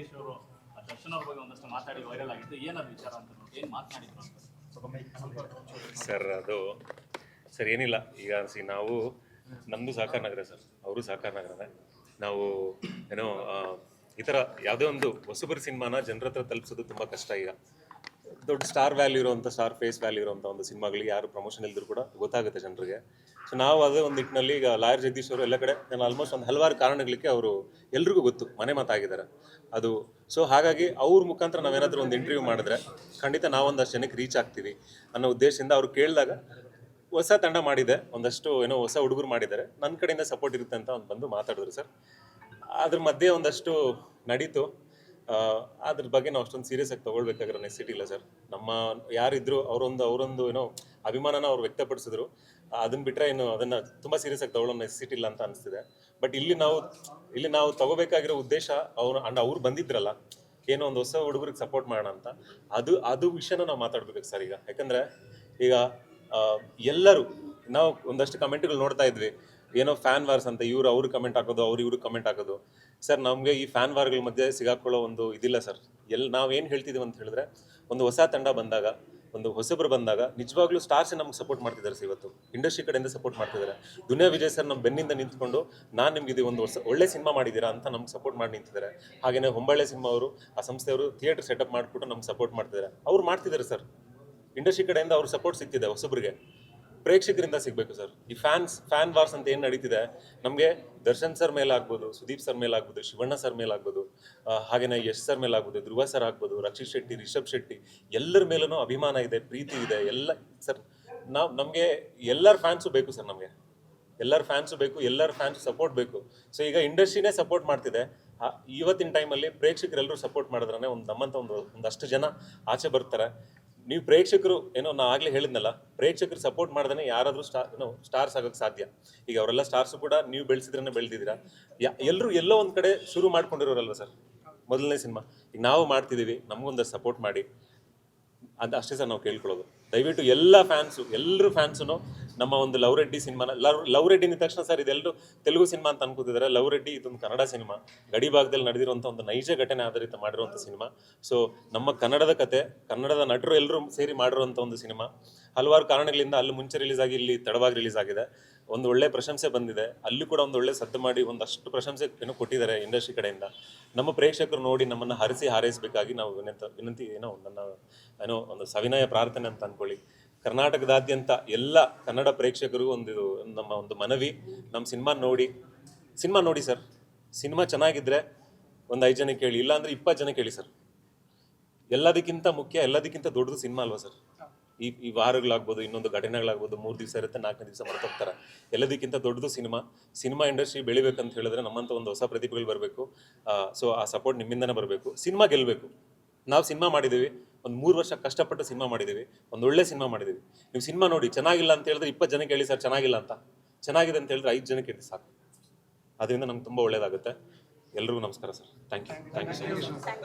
ಜಗದೀಶ್ ಅವರು ದರ್ಶನ್ ಅವ್ರ ಬಗ್ಗೆ ಒಂದಷ್ಟು ಮಾತಾಡಿ ವೈರಲ್ ಆಗಿತ್ತು. ಏನದು ವಿಚಾರ ಅಂತ ಏನು ಮಾತನಾಡಿದ್ರು ಅಂತ. ಸರ್, ಅದು ಸರ್, ಏನಿಲ್ಲ. ಈಗ ಸಿ, ನಾವು ನಮ್ಮದು ಸಹಕಾರ ನಗರ ಸರ್. ಅವರು ಸಹಕಾರ ನಗರನೇ. ನಾವು, ಏನೋ ಈ ಥರ ಯಾವುದೇ ಒಂದು ಹೊಸಬರ ಸಿನಿಮಾನ ಜನರ ಹತ್ರ ತಲುಪಿಸೋದು ತುಂಬ ಕಷ್ಟ ಈಗ. ದೊಡ್ಡ ಸ್ಟಾರ್ ವ್ಯಾಲ್ಯೂ ಇರುವಂಥ ಸ್ಟಾರ್ ಫೇಸ್ ವ್ಯಾಲ್ಯೂ ಇರುವಂಥ ಒಂದು ಸಿನಿಮಾಗಳಿಗೆ ಯಾರು ಪ್ರಮೋಷನ್ ಇಲ್ದರೂ ಕೂಡ ಗೊತ್ತಾಗುತ್ತೆ ಜನರಿಗೆ. ಸೊ ನಾವು ಅದೇ ಒಂದು ನಿಟ್ಟಿನಲ್ಲಿ ಈಗ ಲಾಯರ್ ಜಗದೀಶ್ ಅವರು ಎಲ್ಲ ಕಡೆ, ನಾನು ಆಲ್ಮೋಸ್ಟ್ ಒಂದು ಹಲವಾರು ಕಾರಣಗಳಿಗೆ ಅವರು ಎಲ್ರಿಗೂ ಗೊತ್ತು ಮನೆ ಮಾತಾಗಿದ್ದಾರೆ ಅದು ಸೊ ಹಾಗಾಗಿ ಅವ್ರ ಮುಖಾಂತರ ನಾವೇನಾದರೂ ಒಂದು ಇಂಟರ್ವ್ಯೂ ಮಾಡಿದ್ರೆ ಖಂಡಿತ ನಾವೊಂದಷ್ಟು ಜನಕ್ಕೆ ರೀಚ್ ಆಗ್ತೀವಿ ಅನ್ನೋ ಉದ್ದೇಶದಿಂದ ಅವ್ರು ಕೇಳಿದಾಗ ಹೊಸ ತಂಡ ಮಾಡಿದೆ, ಒಂದಷ್ಟು ಏನೋ ಹೊಸ ಹುಡುಗರು ಮಾಡಿದ್ದಾರೆ. ನನ್ನ ಕಡೆಯಿಂದ ಸಪೋರ್ಟ್ ಇರುತ್ತೆ ಅಂತ ಒಂದು ಬಂದು ಮಾತಾಡಿದ್ರು ಸರ್. ಅದ್ರ ಮಧ್ಯೆ ಒಂದಷ್ಟು ನಡೀತು. ಅದ್ರ ಬಗ್ಗೆ ನಾವು ಅಷ್ಟೊಂದು ಸೀರಿಯಸ್ ಆಗಿ ತಗೊಳ್ಬೇಕಾಗಿರೋ ನೆಸಿಟಿ ಇಲ್ಲ ಸರ್ ನಮ್ಮ ಯಾರಿದ್ರು ಅವರೊಂದು ಅವರೊಂದು, ಏನೋ ಅಭಿಮಾನನ ಅವ್ರು ವ್ಯಕ್ತಪಡಿಸಿದ್ರು. ಅದನ್ನ ಬಿಟ್ರೆ ಏನು ಅದನ್ನ ತುಂಬಾ ಸೀರಿಯಸ್ ಆಗಿ ತಗೊಳ್ಳೋ ನೆಸಿಟಿ ಇಲ್ಲ ಅಂತ ಅನಿಸ್ತಿದೆ. ಬಟ್ ಇಲ್ಲಿ ನಾವು ಇಲ್ಲಿ ನಾವು ತಗೋಬೇಕಾಗಿರೋ ಉದ್ದೇಶ ಅವ್ರು ಅಂಡ್ ಅವ್ರು ಬಂದಿದ್ರಲ್ಲ, ಏನೋ ಒಂದು ಹೊಸ ಹುಡುಗರಿಗೆ ಸಪೋರ್ಟ್ ಮಾಡೋಣ ಅಂತ. ಅದು ಅದು ವಿಷಯನ ನಾವು ಮಾತಾಡ್ಬೇಕು ಸರ್ ಈಗ. ಯಾಕಂದ್ರೆ ಈಗ ಎಲ್ಲರೂ, ನಾವು ಒಂದಷ್ಟು ಕಮೆಂಟ್ಗಳು ನೋಡ್ತಾ ಇದ್ವಿ. ಏನೋ ಫ್ಯಾನ್ ವಾರ್ಸ್ ಅಂತ ಇವ್ರು ಅವ್ರು ಕಮೆಂಟ್ ಹಾಕೋದು, ಅವ್ರು ಇವ್ರಿಗೆ ಕಮೆಂಟ್ ಹಾಕೋದು. ಸರ್ ನಮಗೆ ಈ ಫ್ಯಾನ್ ವಾರ್ಗಳ ಮಧ್ಯೆ ಸಿಗಾಕೊಳ್ಳೋ ಒಂದು ಇದಿಲ್ಲ ಸರ್ ಎಲ್ಲಿ ನಾವೇನು ಹೇಳ್ತಿದ್ದೀವಿ ಅಂತ ಹೇಳಿದ್ರೆ, ಒಂದು ಹೊಸ ತಂಡ ಬಂದಾಗ, ಒಂದು ಹೊಸಬ್ರು ಬಂದಾಗ ನಿಜವಾಗ್ಲೂ ಸ್ಟಾರ್ಸ್ ನಮ್ಗೆ ಸಪೋರ್ಟ್ ಮಾಡ್ತಿದ್ದಾರೆ ಸರ್ ಇವತ್ತು. ಇಂಡಸ್ಟ್ರಿ ಕಡೆಯಿಂದ ಸಪೋರ್ಟ್ ಮಾಡ್ತಿದ್ದಾರೆ. ದುನಿಯಾ ವಿಜಯ್ ಸರ್ ನಮ್ಮ ಬೆನ್ನಿಂದ ನಿಂತ್ಕೊಂಡು, ನಾನು ನಿಮ್ಗೆ ಇದು ಒಂದು ಒಳ್ಳೆ ಸಿನಿಮಾ ಮಾಡಿದ್ದೀರಾ ಅಂತ ನಮ್ಗೆ ಸಪೋರ್ಟ್ ಮಾಡಿ ನಿಂತಿದ್ದಾರೆ. ಹಾಗೆಯೇ ಹೊಂಬಾಳೆ ಸಿನಿಮಾ ಅವರು, ಆ ಸಂಸ್ಥೆಯವರು ಥಿಯೇಟರ್ ಸೆಟಪ್ ಮಾಡಿಬಿಟ್ಟು ನಮ್ಗೆ ಸಪೋರ್ಟ್ ಮಾಡ್ತಿದ್ದಾರೆ. ಅವ್ರು ಮಾಡ್ತಿದ್ದಾರೆ ಸರ್ ಇಂಡಸ್ಟ್ರಿ ಕಡೆಯಿಂದ ಅವ್ರ ಸಪೋರ್ಟ್ ಸಿಗ್ತಿದೆ ಹೊಸಬ್ರಿಗೆ. ಪ್ರೇಕ್ಷಕರಿಂದ ಸಿಗಬೇಕು ಸರ್. ಈ ಫ್ಯಾನ್ಸ್, ಫ್ಯಾನ್ ವಾರ್ಸ್ ಅಂತ ಏನು ನಡೀತಿದೆ, ನಮಗೆ ದರ್ಶನ್ ಸರ್ ಮೇಲೆ ಆಗ್ಬೋದು, ಸುದೀಪ್ ಸರ್ ಮೇಲೆ ಆಗ್ಬೋದು, ಶಿವಣ್ಣ ಸರ್ ಮೇಲೆ ಆಗ್ಬೋದು ಹಾಗೇನೇ ಯಶ್ ಸರ್ ಮೇಲೆ ಆಗ್ಬೋದು, ಧ್ರುವ ಸರ್ ಆಗ್ಬೋದು, ರಕ್ಷಿತ್ ಶೆಟ್ಟಿ, ರಿಷಬ್ ಶೆಟ್ಟಿ, ಎಲ್ಲರ ಮೇಲೂ ಅಭಿಮಾನ ಇದೆ, ಪ್ರೀತಿ ಇದೆ, ಎಲ್ಲ ಸರ್, ನಾವು, ನಮಗೆ ಎಲ್ಲರ ಫ್ಯಾನ್ಸು ಬೇಕು ಸರ್ ನಮಗೆ. ಎಲ್ಲರ ಫ್ಯಾನ್ಸು ಬೇಕು, ಎಲ್ಲರ ಫ್ಯಾನ್ಸ್ ಸಪೋರ್ಟ್ ಬೇಕು. ಸೊ ಈಗ ಇಂಡಸ್ಟ್ರಿನೇ ಸಪೋರ್ಟ್ ಮಾಡ್ತಿದೆ. ಇವತ್ತಿನ ಟೈಮಲ್ಲಿ ಪ್ರೇಕ್ಷಕರೆಲ್ಲರೂ ಸಪೋರ್ಟ್ ಮಾಡಿದ್ರೆ ಒಂದು ನಮ್ಮಂಥ ಒಂದು, ಒಂದಷ್ಟು ಜನ ಆಚೆ ಬರ್ತಾರೆ. ನೀವು ಪ್ರೇಕ್ಷಕರು, ಏನೋ ನಾ ಆಗಲೇ ಹೇಳಿದ್ನಲ್ಲ, ಪ್ರೇಕ್ಷಕರು ಸಪೋರ್ಟ್ ಮಾಡ್ದೇ ಯಾರಾದರೂ ಸ್ಟಾರ್ ಏನೋ ಸ್ಟಾರ್ಸ್ ಆಗೋಕೆ ಸಾಧ್ಯ. ಈಗ ಅವರೆಲ್ಲ ಸ್ಟಾರ್ಸು ಕೂಡ ನೀವು ಬೆಳೆಸಿದ್ರೆ ಬೆಳೆದಿದ್ದೀರಾ? ಯಾ ಎಲ್ಲರೂ ಎಲ್ಲೋ ಒಂದು ಕಡೆ ಶುರು ಮಾಡ್ಕೊಂಡಿರೋರಲ್ವ ಸರ್? ಮೊದಲನೇ ಸಿನಿಮಾ. ಈಗ ನಾವು ಮಾಡ್ತಿದ್ದೀವಿ ನಮಗೊಂದು ಸಪೋರ್ಟ್ ಮಾಡಿ. ಅದು ಅಷ್ಟೇ ಸರ್ ನಾವು ಕೇಳ್ಕೊಳ್ಳೋದು. ದಯವಿಟ್ಟು ಎಲ್ಲ ಫ್ಯಾನ್ಸು ಎಲ್ಲರೂ ಫ್ಯಾನ್ಸು ನಮ್ಮ ಒಂದು ಲವ್ ರೆಡ್ಡಿ ಸಿನಿಮಾನ, ಲವ್ ಲವ್ ರೆಡ್ಡಿ ತಕ್ಷಣ ಸರ್ ಇದೆಲ್ಲರೂ ತೆಲುಗು ಸಿನಿಮಾ ಅಂತ ಅನ್ಕೋತಿದ್ದಾರೆ ಲವ್ ರೆಡ್ಡಿ ಇದೊಂದು ಕನ್ನಡ ಸಿನಿಮಾ. ಗಡಿ ಭಾಗದಲ್ಲಿ ನಡೆದಿರುವಂಥ ಒಂದು ನೈಜ ಘಟನೆ ಆಧಾರಿತ ಮಾಡಿರುವಂಥ ಸಿನಿಮಾ. ಸೊ, ನಮ್ಮ ಕನ್ನಡದ ಕತೆ, ಕನ್ನಡದ ನಟರು ಎಲ್ಲರೂ ಸೇರಿ ಮಾಡಿರುವಂಥ ಒಂದು ಸಿನಿಮಾ. ಹಲವಾರು ಕಾರಣಗಳಿಂದ ಅಲ್ಲಿ ಮುಂಚೆ ರಿಲೀಸ್ ಆಗಿ ಇಲ್ಲಿ ತಡವಾಗಿ ರಿಲೀಸ್ ಆಗಿದೆ. ಒಂದು ಒಳ್ಳೆ ಪ್ರಶಂಸೆ ಬಂದಿದೆ. ಅಲ್ಲಿ ಕೂಡ ಒಂದು ಒಳ್ಳೆ ಸದ್ದು ಮಾಡಿ ಒಂದಷ್ಟು ಪ್ರಶಂಸೆ ಏನೋ ಕೊಟ್ಟಿದ್ದಾರೆ ಇಂಡಸ್ಟ್ರಿ ಕಡೆಯಿಂದ. ನಮ್ಮ ಪ್ರೇಕ್ಷಕರು ನೋಡಿ ನಮ್ಮನ್ನು ಹರಿಸಿ ಹಾರೈಸಬೇಕಾಗಿ ನಾವು ವಿನಂತ, ವಿನಂತಿ ಏನೋ, ನನ್ನ ಏನೋ ಒಂದು ಸವಿನಯ ಪ್ರಾರ್ಥನೆ ಅಂತ ಅನ್ಕೊಳ್ಳಿ. ಕರ್ನಾಟಕದಾದ್ಯಂತ ಎಲ್ಲ ಕನ್ನಡ ಪ್ರೇಕ್ಷಕರು ಒಂದು ನಮ್ಮ ಒಂದು ಮನವಿ. ನಮ್ಮ ಸಿನಿಮಾ ನೋಡಿ ಸಿನಿಮಾ ನೋಡಿ ಸರ್. ಸಿನಿಮಾ ಚೆನ್ನಾಗಿದ್ರೆ ಒಂದು ಐದು ಜನ ಕೇಳಿ, ಇಲ್ಲಾಂದ್ರೆ ಇಪ್ಪತ್ತು ಜನ ಕೇಳಿ ಸರ್. ಎಲ್ಲದಕ್ಕಿಂತ ಮುಖ್ಯ, ಎಲ್ಲದಕ್ಕಿಂತ ದೊಡ್ಡದು ಸಿನಿಮಾ ಅಲ್ವಾ ಸರ್? ಈ ಈ ವಾರಗಳಾಗ್ಬೋದು, ಇನ್ನೊಂದು ಘಟನೆಗಳಾಗ್ಬೋದು, ಮೂರು ದಿವಸ ಇರುತ್ತೆ, ನಾಲ್ಕನೇ ದಿವಸ ಮರ್ತೋಗ್ತಾರೆ ಎಲ್ಲದಕ್ಕಿಂತ ದೊಡ್ಡದು ಸಿನಿಮಾ. ಸಿನಿಮಾ ಇಂಡಸ್ಟ್ರಿ ಬೆಳಿಬೇಕಂತ ಹೇಳಿದ್ರೆ ನಮ್ಮಂಥ ಒಂದು ಹೊಸ ಪ್ರತಿಭೆಗಳು ಬರಬೇಕು. ಸೊ ಆ ಸಪೋರ್ಟ್ ನಿಮ್ಮಿಂದನೇ ಬರಬೇಕು. ಸಿನಿಮಾ ಗೆಲ್ಲಬೇಕು ನಾವು ಸಿನಿಮಾ ಮಾಡಿದ್ದೀವಿ. ಒಂದು ಮೂರು ವರ್ಷ ಕಷ್ಟಪಟ್ಟು ಸಿನಿಮಾ ಮಾಡಿದ್ದೀವಿ ಒಂದು ಒಳ್ಳೆ ಸಿನಿಮಾ ಮಾಡಿದ್ದೀವಿ ನೀವು ಸಿನಿಮಾ ನೋಡಿ, ಚೆನ್ನಾಗಿಲ್ಲ ಅಂತ ಹೇಳಿದ್ರೆ ಇಪ್ಪತ್ತು ಜನಕ್ಕೆ ಹೇಳಿ ಸರ್, ಚೆನ್ನಾಗಿಲ್ಲ ಅಂತ. ಚೆನ್ನಾಗಿದೆ ಅಂತ ಹೇಳಿದ್ರೆ ಐದು ಜನಕ್ಕೆ ಹೇಳಿ ಸಾಕು. ಅದರಿಂದ ನಮ್ಗೆ ತುಂಬ ಒಳ್ಳೇದಾಗುತ್ತೆ. ಎಲ್ರಿಗೂ ನಮಸ್ಕಾರ, sir. Thank you thank you